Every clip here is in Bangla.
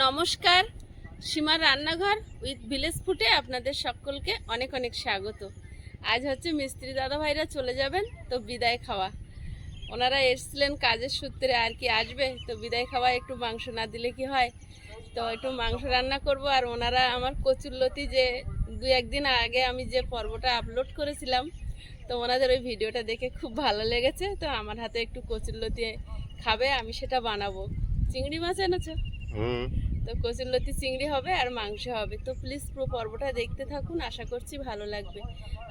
নমস্কার, সীমার রান্নাঘর উইথ ভিলেজ ফুটে আপনাদের সকলকে অনেক অনেক স্বাগত। আজ হচ্ছে মিস্ত্রি দাদা ভাইরা চলে যাবেন, তো বিদায় খাওয়া। ওনারা এসছিলেন কাজের সূত্রে আর কি আসবে, তো বিদায় খাওয়া একটু মাংস না দিলে কি হয়? তো একটু মাংস রান্না করব আর ওনারা আমার কচুরলতি যে দু একদিন আগে আমি যে পর্বটা আপলোড করেছিলাম, তো ওনাদের ওই ভিডিওটা দেখে খুব ভালো লেগেছে, তো আমার হাতে একটু কচুরলতি খাবে, আমি সেটা বানাবো। চিংড়ি মাছ এনেছো? তো কচুরলতি চিংড়ি হবে আর মাংস হবে। তো প্লিজ পুরো পর্বটা দেখতে থাকুন, আশা করছি ভালো লাগবে।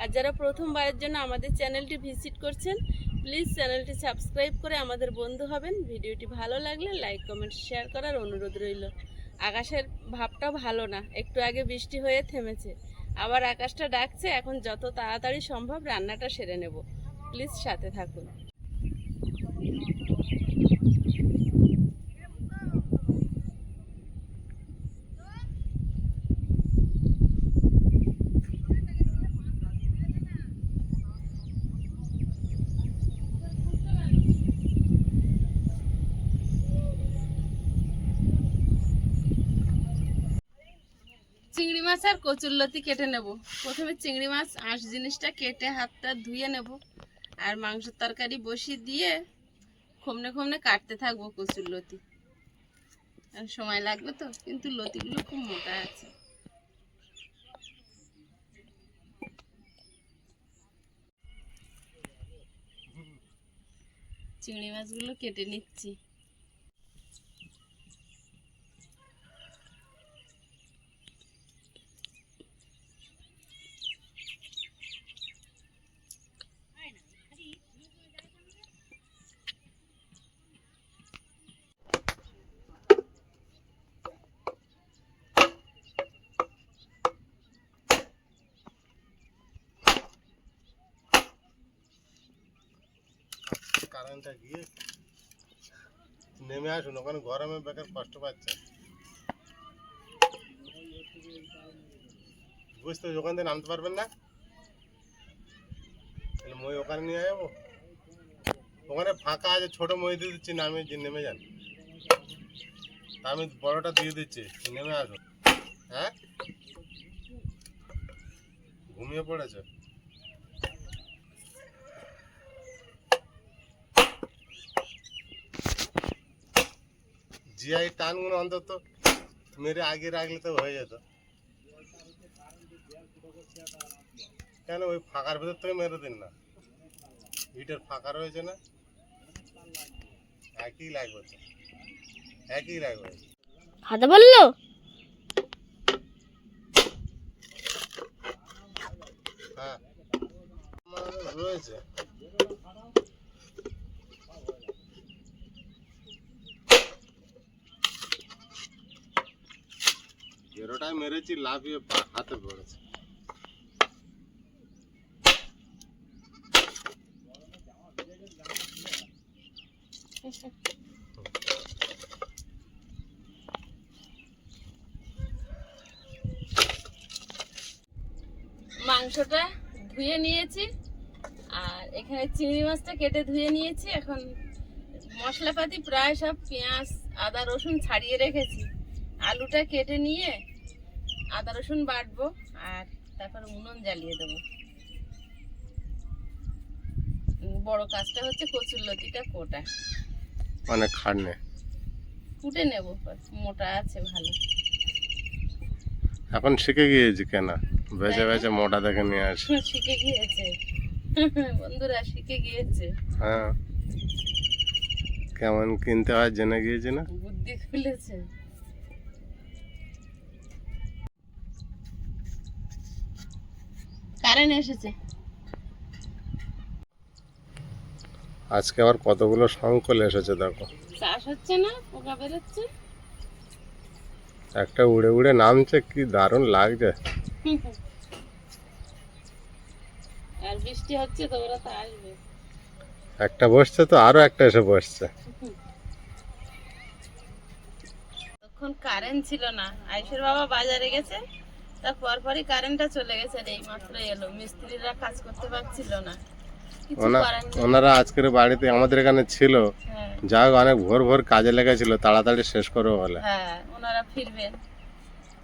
আর যারা প্রথমবারের জন্য আমাদের চ্যানেলটি ভিজিট করছেন প্লিজ চ্যানেলটি সাবস্ক্রাইব করে আমাদের বন্ধু হবেন। ভিডিওটি ভালো লাগলে লাইক কমেন্ট শেয়ার করার অনুরোধ রইল। আকাশের ভাবটা ভালো না, একটু আগে বৃষ্টি হয়ে থেমেছে। আবার আকাশটা ডাকছে, এখন যত তাড়াতাড়ি সম্ভব রান্নাটা সেরে নেব। প্লিজ সাথে থাকুন। চিংড়ি মাছ আর কচুরলতি কেটে নেব। প্রথমে চিংড়ি মাছ, আঁশ জিনিসটা কেটে হাতটা ধুয়ে নেব। আর মাংসের তরকারি বসিয়ে দিয়ে খমনে খমনে কাটতে থাকব কচুরলতি। আর সময় লাগবে তো, কিন্তু লতিগুলো খুব মোটা আছে। চিংড়ি মাছগুলো কেটে নিচ্ছি। কারেন্টটা গিয়ে নেমে আসুন, ওখানে গরমে বেকার কষ্ট পাচ্ছে। বুঝতে ওখান থেকে নামতে পারবেন না? মই ওখানে নিয়ে যাব। ওখানে ফাঁকা আছে, ছোট মই দিয়ে দিচ্ছি, নামে নেমে যান। আমি বড়টা দিয়ে দিচ্ছি, নেমে আসুন। হ্যাঁ? ঘুমিয়ে পড়েছে। জিআই টানগুলো অন্তত মেরে আগে রাখলে তো হয়ে যেত। কেন ওই ফাঁকার ভেতর থেকে মেরে দিন না? ইটের ফাঁকা রয়েছে না? একই লাগবে একই লাগবে। হাতে বলল? হ্যাঁ। রয়েছে। গেরোটায় মেরেছি লাফিয়ে হাতে পড়েছে। মাংসটা ধুয়ে নিয়েছি, আর এখানে চিংড়ি মাছটা কেটে ধুয়ে নিয়েছি। এখন মশলাপাতি প্রায় সব পেঁয়াজ, আদা, রসুন ছাড়িয়ে রেখেছি। আলুটা কেটে নিয়ে আদা রসুন বাটবো আর তারপর উনুন জ্বালিয়ে দেবো। বড় কাজটা হচ্ছে কচুর লতিটা কোটা। অনেক খাটনে। কুটে নেব মোটা আছে ভালো। এখন শিখে গিয়েছি কেন? বেছে বেছে মোটা দেখে নিয়ে আসি। শিখে গিয়েছে। বন্ধুরা শিখে গিয়েছে। হ্যাঁ। কেমন কিনতে হয় জেনে গিয়েছি না? বুদ্ধি খুলেছে। কারেন্ট এসেছে। আজকে আবার কতগুলো সংকল এসেছে দেখো। চাষ হচ্ছে না পোকা বেরোচ্ছে। একটা উড়ে উড়ে নামছে কি দারুণ লাগছে। আর বৃষ্টি হচ্ছে তো ওরা তো আসবে। একটা বসছে তো আরও একটা এসে বসছে। তখন কারেন্ট ছিল না। আইসের বাবা বাজারে গেছে। তার পরপরই কারেন্টটা চলে গেছে এই মাত্র এলো। মিস্ত্রিরা কাজ করতে পারছিল না। ওনারা আজকের বাড়িতে আমাদের এখানে ছিল। হ্যাঁ। যাই হোক অনেক ভোর ভোর কাজে লেগেছিল তাড়াতাড়ি শেষ করব বলে। হ্যাঁ ওনারা ফিরবেন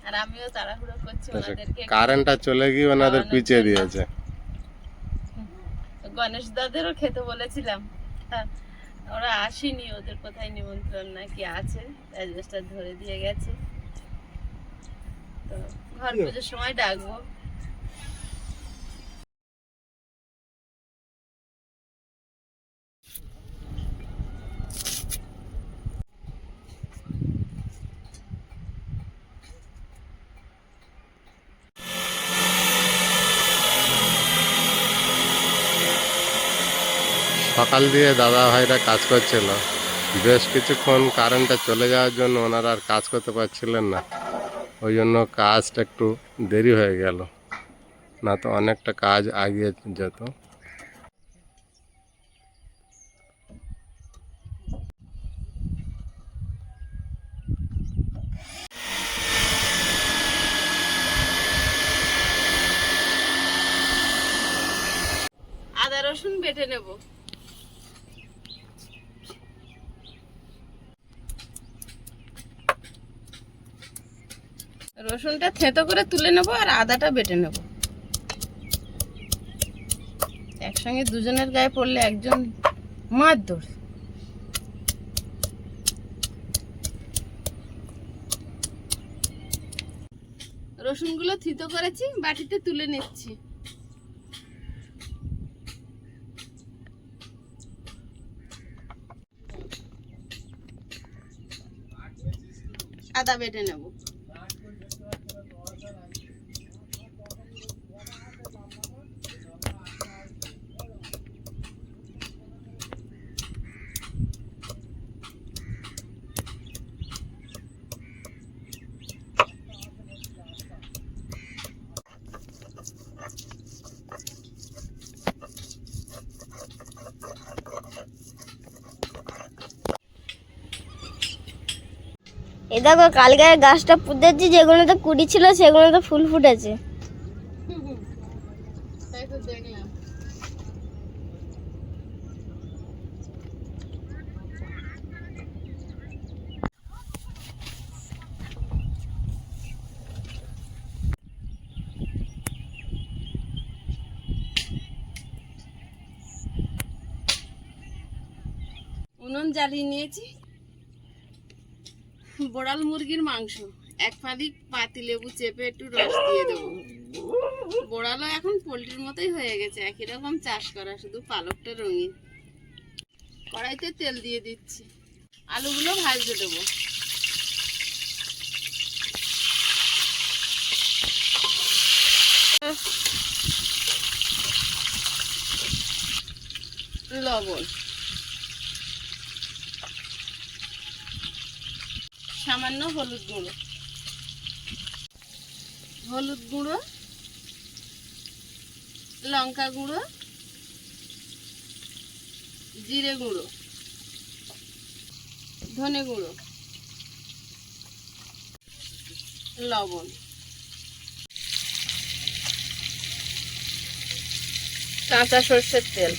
আর আমিও তাড়াহুড়ো করছি ওনাদেরকে। কারেন্টটা চলে গিয়ে ওনাদের পিছিয়ে দিয়েছে। গণেশ দাদেরও খেতে বলেছিলাম। হ্যাঁ, ওরা আসেনি ওদের কোথায় নিমন্ত্রণ নাকি আছে? অ্যাডজাস্টার ধরে দিয়ে গেছে। তো ঘর পুজোর সময় ডাকবো। সকাল দিয়ে দাদা ভাইরা কাজ করছিল। বেশ কিছুক্ষণ কারেন্টটা চলে যাওয়ার জন্য ওনারা আর কাজ করতে পারছিলেন না। ওই জন্য কাজটা একটু দেরি হয়ে গেল। না তো অনেকটা কাজ আগিয়ে যেত। আদা রসুন বেটে নেব। রসুনটা থেতো করে তুলে নেব আর আদাটা বেটে নেব। একসঙ্গে দুজনের গায়ে পড়লে একজন মার মারধর রসুনগুলো থিতো করেছি, বাটিতে তুলে নিচ্ছি। আদা বেটে নেব। দেখো কালকে গাছটা পুঁতেছি যেগুলোতে কুড়ি ছিল সেগুলোতে ফুল ফুটেছে। উনুন জ্বালিয়ে নিয়েছি। বোড়াল মুরগির মাংস। এক ফালি পাতি লেবু চেপে একটু রস দিয়ে দেবো। বোড়ালও এখন পোলট্রির মতোই হয়ে গেছে, একই রকম চাষ করা, শুধু পালকটা রঙিন। কড়াইতে তেল দিয়ে দিচ্ছি। আলুগুলো ভাজতে দেবো। লবণ। সামান্য হলুদ গুঁড়ো। হলুদ গুঁড়ো, লঙ্কা গুঁড়ো, জিরে গুঁড়ো, ধনে গুঁড়ো, লবণ। কাঁচা সর্ষের তেল।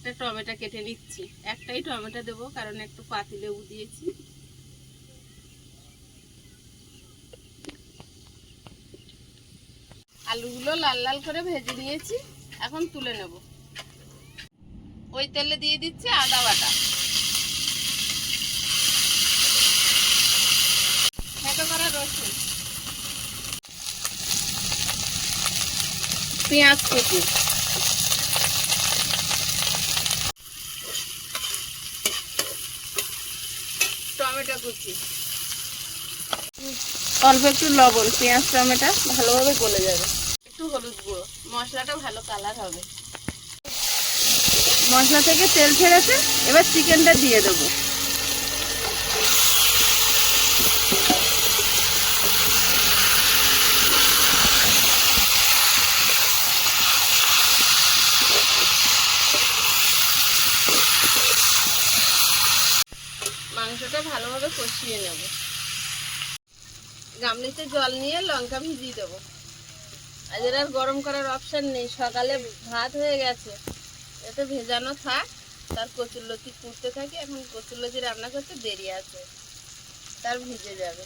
একটা টমেটো কেটে নিচ্ছি। একটাই টমেটো দেবো, কারণ একটু পাতি লেবু দিয়েছি। আলুগুলো লাল লাল করে ভেজে নিয়েছি, এখন তুলে নেব। ওই তেলে দিয়ে দিচ্ছি আদা বাটা। থেতো করা রসুন। পেঁয়াজ কুচি। অল্প একটু লবণ, পেঁয়াজ, টমেটো ভালোভাবে গলে যাবে। একটু হলুদ গুঁড়ো, মশলাটা ভালো কালার হবে। মশলা থেকে তেল ছেড়েছে, এবার চিকেনটা দিয়ে দেবো। কষিয়ে নেব। গামলিতে জল নিয়ে লঙ্কা ভিজিয়ে দেবো। আজ আর গরম করার অপশান নেই। সকালে ভাত হয়ে গেছে। এতে ভেজানো থাক। তার কচুরলতি কুটতে থাকি। এখন কচুরলতি রান্না করতে দেরি আছে। তার ভিজে যাবে।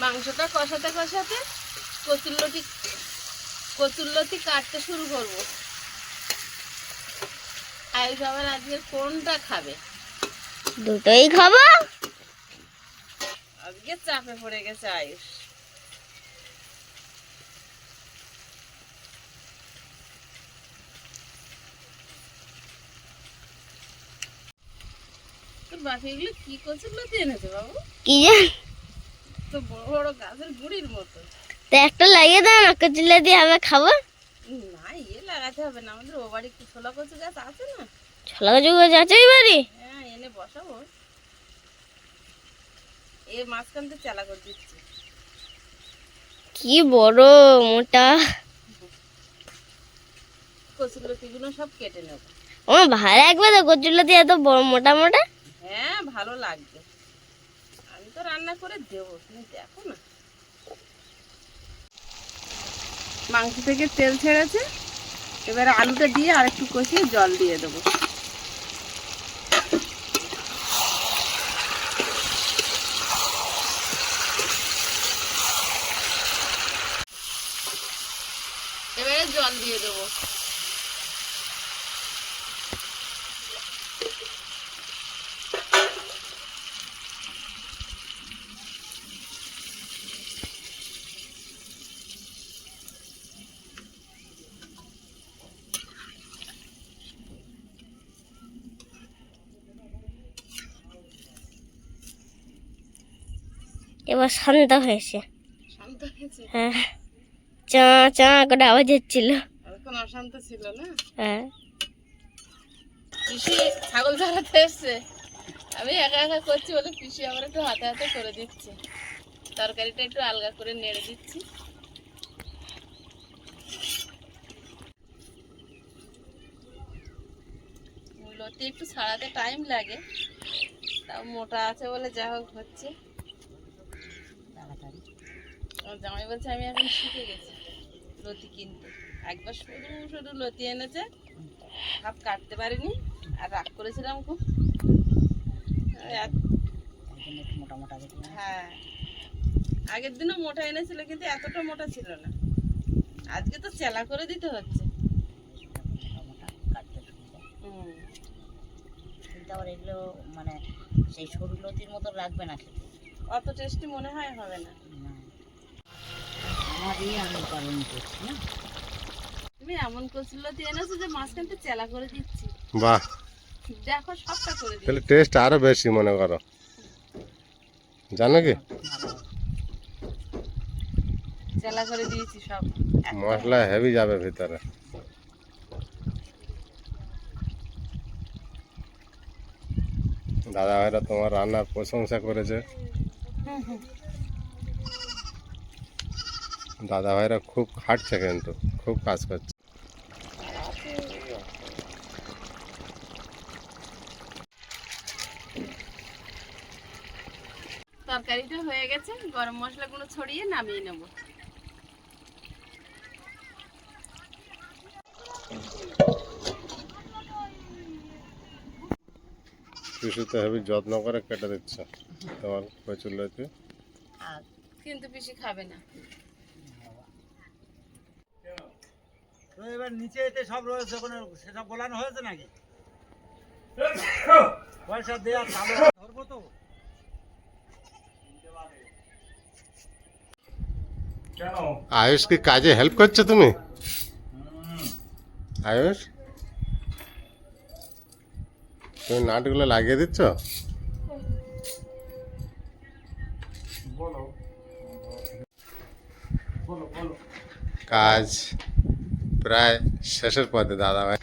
মাংসটা কষাতে কষাতে কচুরলতি কচুরলতি কাটতে শুরু করব। আয়ুষ আবার আজকে কোনটা খাবে? দুটোই খাব। আজকে চাপে পড়ে গেছে আয়ুষ। তোর বাকি এগুলো কি এনেছে বাবু? কি তো বড় বড় গাছের গুড়ির মতো। তো একটা লাগিয়ে দাও না কচুলা দিয়ে আমি খাব। লাগাতে হবে না। আমাদের ও বাড়ি ছোলা কচু গাছ আছে না? ছোলা কচু গাছ আছে ওই বাড়ি? হ্যাঁ এনে বসাবো। এ মাঝখান থেকে চালা করে দিচ্ছি। কি বড় মোটা। কচুরলতিগুলো সব কেটে নেব। আমার ভালো লাগবে তো কচুলা দিয়ে এত বড় মোটা মোটা? হ্যাঁ ভালো লাগবে। আমি তো রান্না করে দেবো তুমি দেখো না। মাংস থেকে তেল ছেড়েছে। এবারে আলুটা দিয়ে আর একটু কষিয়ে জল দিয়ে দেবো। এবারে জল দিয়ে দেবো। এবার শান্ত হয়েছে। শান্ত হয়েছে? হ্যাঁ। চা চা করে আওয়াজ হচ্ছিল। অশান্ত ছিল না? হ্যাঁ। পিসি ছাগল ধরাতে এসছে। আমি একা একা করছি বলে পিসি আবার একটু হাতে হাতে করে দিচ্ছে। তরকারিটা একটু আলগা করে নেড়ে দিচ্ছি। লতি একটু ছাড়াতে টাইম লাগে। তাও মোটা আছে বলে যা হোক হচ্ছে। আমার জামাই বলছে আমি এখন শিখে গেছি। লতি কিনতে। একবার শুধু শুধু লতি এনেছে। হাফ কাটতে পারিনি আর রাগ করেছিলাম খুব। এত- হ্যাঁ। আগের দিনও মোটা এনেছিল কিন্তু এতটা মোটা ছিল না। আজকে তো চেলা করে দিতে হচ্ছে। হুম। কিন্তু আবার এগুলো মানে সেই সরু লতির মতো লাগবে না খেতে। অত টেস্টি মনে হয় হবে না। না। আমারই আমি পালন করছি না? তুমি এমন কচুল্লতি এনেছো যে মাঝখানটা চেলা করে দিচ্ছি। বাহ। দেখো সবটা করে তাহলে টেস্ট আরও বেশি মনে করো। জানো কি? চেলা করে দিয়েছি সব। মশলা হেভি যাবে ভিতরে। দাদা ভাইরা তোমার রান্নার প্রশংসা করেছে। দাদা ভাইরা খুব খাটছে কিন্তু, খুব কাজ করছে। তরকারিটা হয়ে গেছে, গরম মশলাগুলো ছড়িয়ে নামিয়ে নেব। কিছু তো হেভি যত্ন করে কেটে দিচ্ছে তোমার প্রচুর আর কিন্তু বেশি খাবে না। তো এবার নিচে এতে সব রয়েছে ওখানে সেসব বলানো হয়েছে নাকি? পয়সা দেওয়া চালু ধরবো তো। আয়ুষ কি কাজে হেল্প করছ তুমি? আয়ুষ? তুমি নাটগুলো লাগিয়ে দিচ্ছ? কাজ প্রায় শেষের পথে দাদা ভাই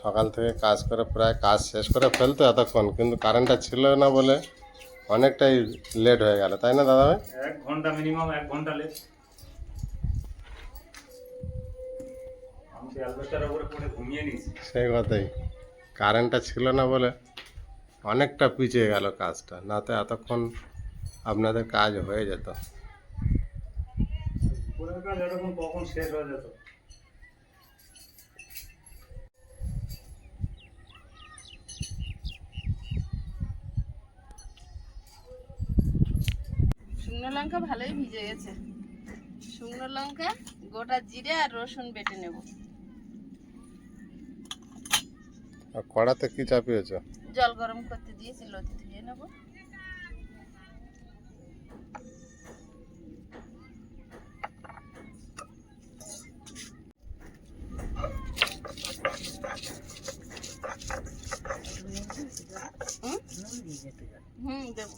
সকাল থেকে কাজ করে প্রায় কাজ শেষ করে ফেলতো এতক্ষণ কিন্তু কারেন্টটা ছিল না বলে অনেকটাই লেট হয়ে গেল তাই না দাদা ভাই এক ঘণ্টা মিনিমাম এক ঘণ্টা লেট সেই কথাই। কারেন্টটা ছিল না বলে অনেকটা পিছিয়ে গেল কাজটা না তো এতক্ষণ আপনাদের কাজ হয়ে যেত। কখন শেষ হয়ে যেত? শুকনো লঙ্কা ভালোই ভিজে গেছে। শুকনো লঙ্কা গোটা জিরে আর রসুন বেটে নেব। আর কড়াতে কি চাপিয়েছ? জল গরম করতে দিয়েছি লতি ধুয়ে নেব। হুম? দেবো।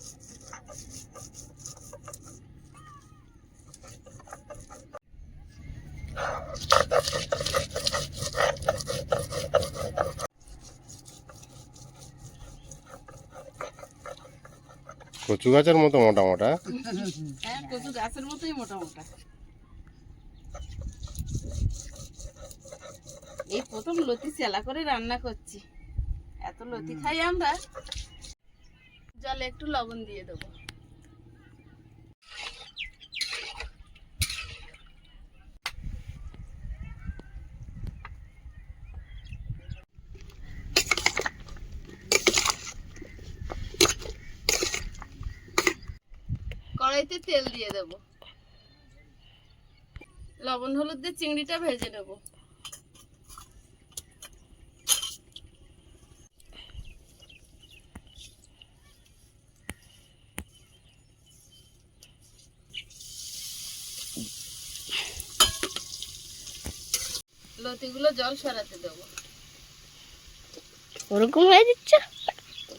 কচু গাছের মতো মোটা মোটা হ্যাঁ কচু গাছের মতোই মোটা মোটা এই প্রথম লতি চেলা করে রান্না করছি। এত লতি খাই আমরা। জলে একটু লবণ দিয়ে দেবো কড়াইতে তেল দিয়ে দেব। লবণ হলুদ দিয়ে চিংড়িটা ভেজে নেব। লতিগুলো জল সরাতে দেবো। ওরকম হয়ে দিচ্ছে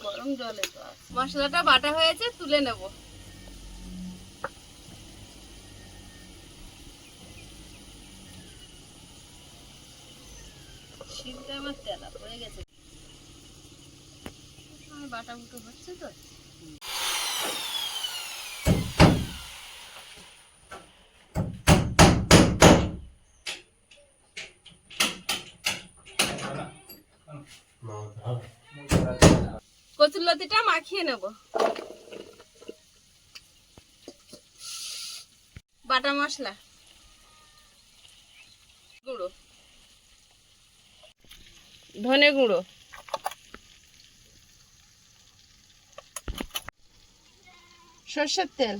গরম জলে তো মশলাটা বাটা হয়েছে তুলে নেব। শিলটা আমার তেলা পড়ে গেছে। বাটা বুটো হচ্ছে তো। কচুর লতিটা মাখিয়ে নেব। বাটা মশলা গুঁড়ো ধনে গুঁড়ো। সর্ষের তেল।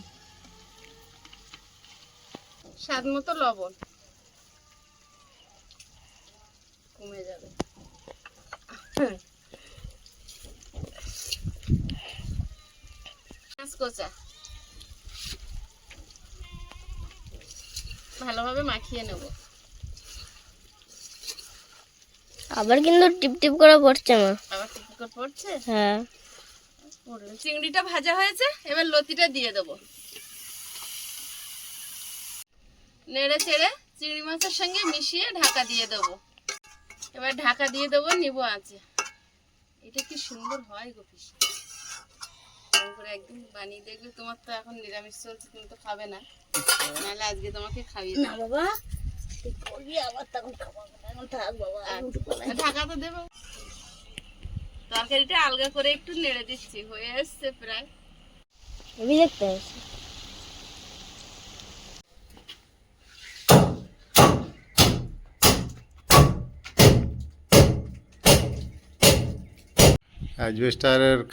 স্বাদ মতো লবণ। কমে যাবে। ভালোভাবে মাখিয়ে নেব। আবার কিন্তু টিপ টিপ করে পড়ছে মা। আবার কি করে পড়ছে? হ্যাঁ। চিংড়িটা ভাজা হয়েছে এবার লতিটা দিয়ে দেবো। নেড়ে চেড়ে চিংড়ি মাছের সঙ্গে মিশিয়ে ঢাকা দিয়ে দেবো। এবার ঢাকা দিয়ে দেবো নিবো আছে এটা কি সুন্দর হয় গো পিসি। করে একদিন বানিয়ে দেখবে তোমার তো এখন নিরামিষ চলছে তুমি তো খাবে না। নাহলে আজকে তোমাকে খাইয়ে না বাবা তরকারিটা আলগা করে একটু নেড়ে দিচ্ছি হয়ে এসছে প্রায়। আমি দেখতে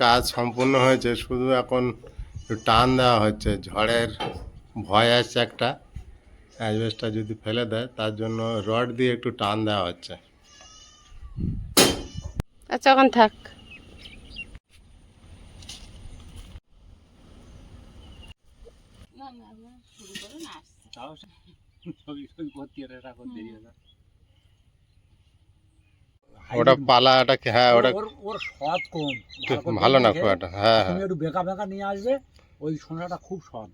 কাজ সম্পূর্ণ হয়েছে শুধু এখন একটু টান দেওয়া হচ্ছে ঝড়ের ভয় আসছে একটা। অ্যাজবেস্টার যদি ফেলে দেয় তার জন্য রড দিয়ে একটু টান দেওয়া হচ্ছে। আচ্ছা এখন থাক। এটা ওটা হ্যাঁ ওটা ওর ওর স্বাদ কম। ভালো না খুব একটা হ্যাঁ হ্যাঁ। একটু বেকা বেকা নিয়ে আসবে ওই সোনাটা খুব স্বাদ।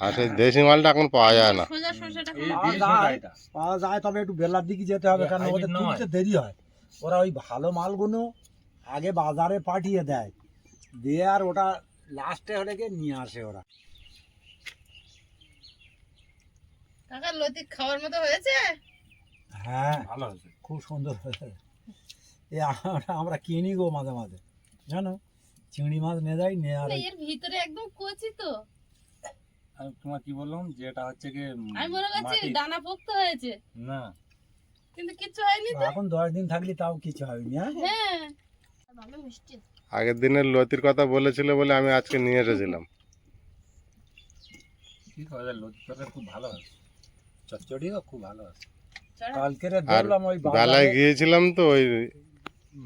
আর সেই দেশি মালটা এখন পাওয়া যায় না। সোজা শসাটা পাওয়া যায়। পাওয়া যায় তবে একটু বেলার দিকে যেতে হবে কারণ ওদের তুলতে দেরি হয়। ওরা ওই ভালো মালগুলো আগে বাজারে পাঠিয়ে দেয়। দিয়ে আর ওটা লাস্টে হলে গিয়ে নিয়ে আসে ওরা। কাকা লতি খাওয়ার মতো হয়েছে? হ্যাঁ ভালো হয়েছে। খুব সুন্দর হয়েছে। এ আমরা আমরা কিনি গো মাঝে মাঝে। জানো চিংড়ি মাছ নিয়ে যাই নিয়ে আর এর ভিতরে একদম কচি তো। আমি তোমার কি বললাম? যে এটা হচ্ছে কি আমি মনে করছি দানা পোক্ত হয়েছে। না। কিন্তু কিছু হয়নি তো। এখন দশ দিন থাকলে তাও কিছু হয়নি হ্যাঁ? হ্যাঁ। ভালো মিষ্টি আগের দিনের লতির কথা বলেছিল বলে আমি আজকে নিয়ে এসেছিলাম। কি যায়? লতি তরকারি খুব ভালো আছে। চচ্চড়িও খুব ভালো আছে। কালকে আর দেখলাম ওই বেলায় বাজারে গিয়েছিলাম তো ওই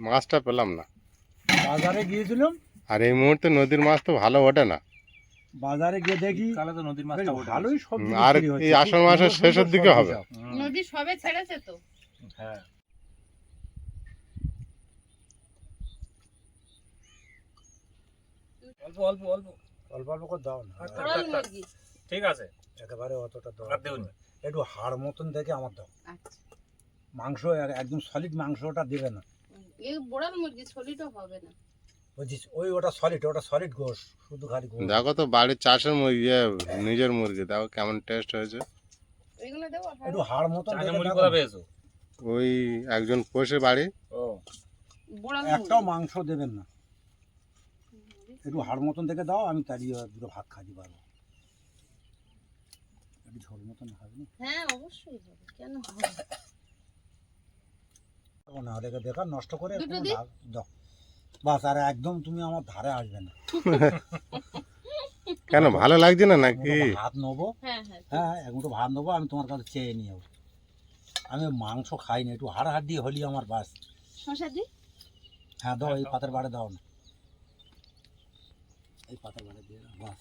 মাছটা পেলাম না। বাজারে গিয়েছিলাম? আর এই মুহূর্তে নদীর মাছ তো ভালো ওঠে না। বাজারে গিয়ে দেখি কালে তো নদীর মাছটা ভালোই সবজি আর এই আষাঢ় মাসের শেষের দিকে হবে। নদী সবে ছেড়েছে তো। হ্যাঁ। অল্প অল্প অল্প। অল্প অল্প করে দাও না। ঠিক আছে। একেবারে অতটা দাও দেউন একটু হাড় মতন দেখে আমার দাও। আচ্ছা। মাংস এক- একদম সলিড মাংসটা দেবে না। এই বোড়াল মুরগি ছলিটা হবে না। বুঝছিস ওই ওটা সলিড ওটা সলিড গোস শুধু খালি গোস দেখো তো বাড়ির চাষের মুরগি ইয়ে নিজের মুরগি দেখো কেমন টেস্ট হয়েছে। এগুলো দেবো একটু হাড় করা পেয়েছ? ওই একজন পোষে বাড়ি। ও। একটাও মাংস দেবেন না। একটু হাড় মতন দেখে দাও আমি তাড়িয়ে দুটো ভাত খাইতে পারব। একটু ঝোল মতন হবে না? হ্যাঁ অবশ্যই হবে কেন হবে না? ও বেকার নষ্ট করে দাও। বাস আর একদম তুমি আমার ধারে আসবে না। কেন ভালো লাগছে না নাকি? ভাত নেব। হ্যাঁ হ্যাঁ হ্যাঁ এক মুঠো ভাত নেব আমি তোমার কাছে চেয়ে নিয়ে যাব আমি মাংস খাই না একটু হাড় হাড় দিয়ে হলি আমার বাস। হ্যাঁ দাও এই পাতের বাড়ে দাও না। এই পাতের বাড়ে দিয়ে বাস।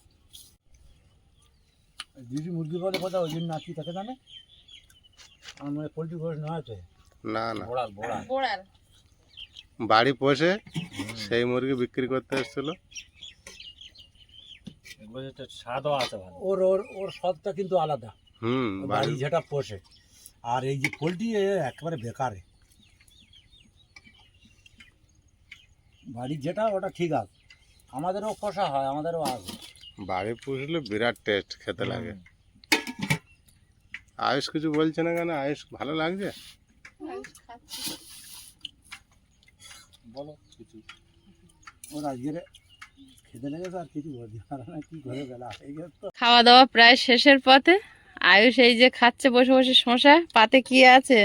দিদি মুরগি বলে কথা ওই জন্য নাকি তাকে জানে? আমার মানে পোলট্রি ঘোষ নয় তো না না। বোড়াল বোড়াল বোড়াল বাড়ি পোষে সেই মুরগি বিক্রি করতে এসেছিল। স্বাদও আছে ভালো। ওর ওর ওর স্বাদটা কিন্তু আলাদা। হুম বাড়ি বাড়ি যেটা পোষে। আর এই যে পোলট্রি এ একেবারে বেকারে। বাড়ির যেটা ওটা ঠিক আছে। আমাদেরও পোষা হয় আমাদেরও আছে। বাড়ি পুষলে বিরাট টেস্ট খেতে লাগে। আয়ুষ কিছু বলছে না কেন? আয়ুষ ভালো লাগছে? বলো কিছু। ওর আজকের খেতে লেগেছে আর কিছু বলতে না কি করে বেলা হয়ে গেছে তো। খাওয়া দাওয়া প্রায় শেষের পথে। আয়ুষ এই যে খাচ্ছে বসে বসে শশা পাতে কি আছে?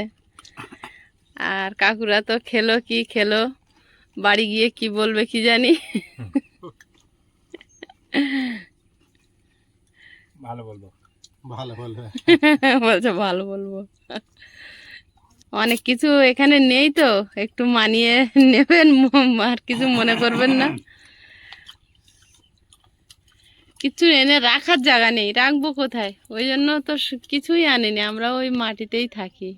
আর কাকুরা তো খেলো কি খেলো বাড়ি গিয়ে কি বলবে কি জানি। ভালো বলব। ভালো ভালো বলছে ভালো বলব। অনেক কিছু এখানে নেই তো। একটু মানিয়ে নেবেন আর কিছু মনে করবেন না। কিছু এনে রাখার জায়গা নেই রাখব কোথায়? ওই জন্য তো কিছুই আনিনি আমরা ওই মাটিতেই থাকি।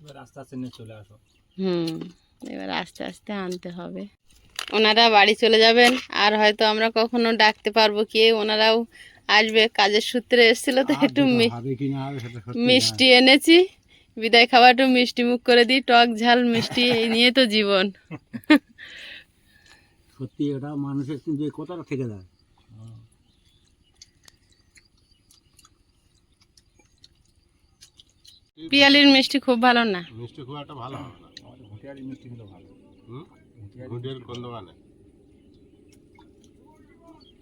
এবার আস্তে আস্তে চলে আসো। হুম এবার আস্তে আস্তে আনতে হবে। ওনারা বাড়ি চলে যাবেন আর হয়তো আমরা কখনো ডাকতে পারব কি ওনারাও আসবে কাজের সূত্রে এসেছিল তো একটু মিষ্টি এনেছি বিদায় খাওয়া একটু মিষ্টি মুখ করে দিই টক ঝাল মিষ্টি এই নিয়ে তো জীবন। সত্যি এটা মানুষের কিন্তু কথাটা থেকে যায়। পিয়ালির মিষ্টি খুব ভালো না? মিষ্টি খুব একটা ভালো হবে না। ঘুটিয়ারি মিষ্টি কিন্তু ভালো। হুম? ঘুটের কোন দোকানে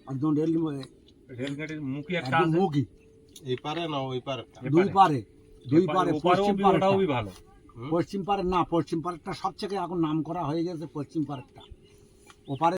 একদম রেল রেলগাড়ির মুখে একটা আছে। মুখই। এই পারে না ওই পারে। দুই পারে। দুই পারে পশ্চিম পার্কটা পারে ওটাও বি ভালো। পশ্চিম পারে না পশ্চিম পারেরটা সবথেকে এখন নাম করা হয়ে গেছে পশ্চিম পারেরটা। ওপারে